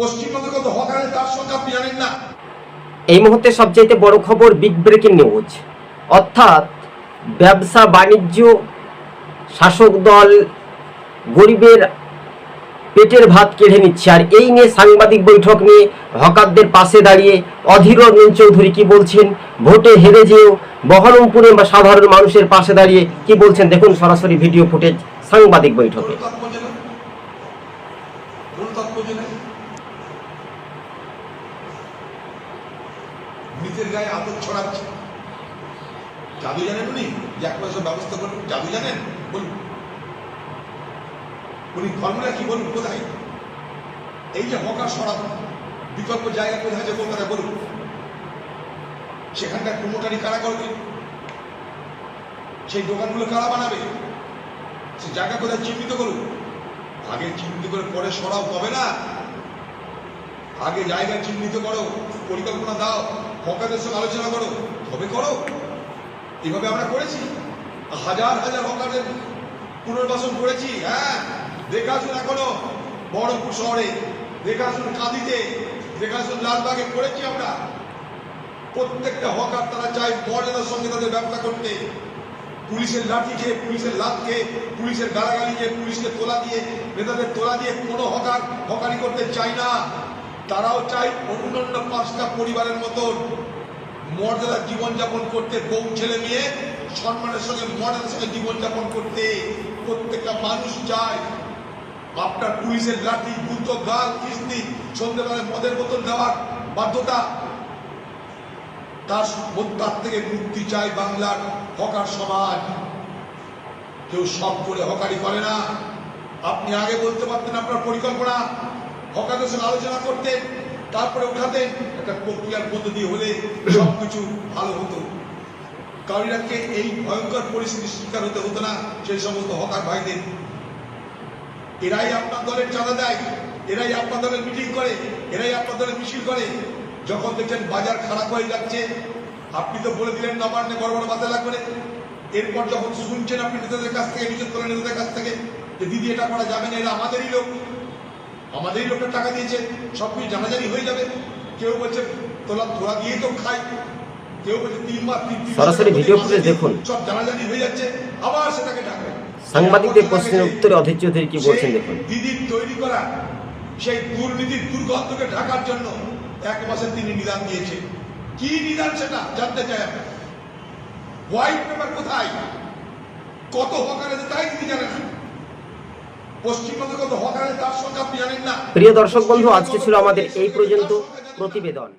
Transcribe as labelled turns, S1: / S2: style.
S1: পশ্চিমবঙ্গে কত তার সংখ্যা আপনি জানেন না।
S2: এই মুহূর্তে সবচাইতে বড় খবর বিগ ব্রেকিং নিউজ অর্থাৎ ব্যবসা বাণিজ্য শাসক দল গরিবের পেটের ভাত কেড়ে নিচ্ছে। আর এই নিয়ে সাংবাদিক বৈঠক নিয়ে হকারদের পাশে দাঁড়িয়ে অধীর রঞ্জন চৌধুরী কি বলছেন? ভোটে হেরে যেও বহরমপুরে বা সাধারণ মানুষের পাশে দাঁড়িয়ে কি বলছেন? দেখুন সরাসরি ভিডিও ফুটেজ সাংবাদিক বৈঠকে।
S1: মৃতের গায়ে আতর ছড়াচ্ছে। জাদু জানেন উনি? যে এক পয়সা ব্যবস্থা করুন। জাদু জানেন? বলুন। উনি ফর্মুলা কি বলুন কোথায়? এই যে হকার সরাব বিকল্প জায়গা কোথায় আছে কলকাতায় বলুন। সেখানকার প্রমোটারি কারা করবে? সেই দোকানগুলো কারা বানাবে? সে জায়গা কোথায় চিহ্নিত করুন? আগে চিহ্নিত করে পরে সরাও, তবে না। আগে জায়গা চিহ্নিত করো, পরিকল্পনা দাও, হকারদের সঙ্গে আলোচনা করো, তবে করো। এভাবে আমরা করেছি। হাজার হাজার হকারদের পুনর্বাসন করেছি হ্যাঁ। দেখে আসুন এখনও বহরমপুর শহরে। দেখে আসুন কাঁদিতে দেখে আসুন লালবাগে করেছি আমরা। প্রত্যেকটা হকার তারা চায় মর্যাদার সঙ্গে তাদের ব্যবসা করতে। পুলিশের লাঠি খেয়ে, পুলিশের লাভ খেয়ে, পুলিশের গালাগালি খেয়ে, পুলিশকে তোলা দিয়ে নেতাদের তোলা দিয়ে কোনো হকার হকারি করতে চায় না। তারাও চায় অন্যান্য পাঁচটা পরিবারের মতন মর্যাদা জীবনযাপন করতে বউ, ছেলে, মেয়ে, সম্মানের সঙ্গে মর্যাদার সঙ্গে জীবনযাপন করতে প্রত্যেকটা মানুষ চায়। আপনার পুলিশের লাঠি, গুতো, গাল, কিস্তি, সন্ধ্যেবেলায় মদের বোতল দেওয়ার বাধ্যতা। তার তার থেকে মুক্তি চায় বাংলার হকার সমাজ। কেউ সব করে হকারি করে না। আপনি আগে বলতে পারতেন আপনার পরিকল্পনা। হকারদের সঙ্গে আলোচনা করতেন তারপরে উঠাতেন একটা প্রক্রিয়ার দিয়ে হলে সবকিছু ভালো হতো। কাউরিরাকে এই ভয়ঙ্কর পরিস্থিতির শিকার হতে হতো না সেই সমস্ত হকার ভাইদের। এরাই আপনার দলের চাঁদা দেয় এরাই আপনার দলের মিটিং করে এরাই আপনার দলের মিছিল করে। যখন দেখছেন বাজার খারাপ হয়ে যাচ্ছে আপনি তো বলে দিলেন নবান্নে বড় বড় বাধা লাগবে এরপর যখন শুনছেন আপনি নেতাদের কাছ থেকে নিজের দলের নেতাদের কাছ থেকে যে দিদি এটা করা যাবে না এরা আমাদেরই লোক। আমাদেরই লোকের টাকা দিয়েছে সব কিছু জানাজানি হয়ে যাবে। কেউ বলছে তোলা তোলা দিয়েই তো খাই। কেউ বলছে তিন মাস তিন
S2: সরাসরি ভিডিও ফুটেজ দেখুন।
S1: সব জানাজানি হয়ে যাচ্ছে আবার সেটাকে ডাকবে।
S2: সাংবাদিকদের প্রশ্নের উত্তরে অধীর চৌধুরী কি বলছেন দেখুন।
S1: দিদির তৈরি করা সেই দুর্নীতির দুর্গন্ধকে ঢাকার জন্য এক মাসে তিনি নিদান দিয়েছে। কি নিদান সেটা জানতে চাই আমি হোয়াইট পেপার কোথায়? কত হকার আছে তাই তিনি জানেন পশ্চিমবঙ্গে কত হকার আছে
S2: প্রিয় দর্শক বন্ধু আজকে ছিল আমাদের এই পর্যন্ত প্রতিবেদন।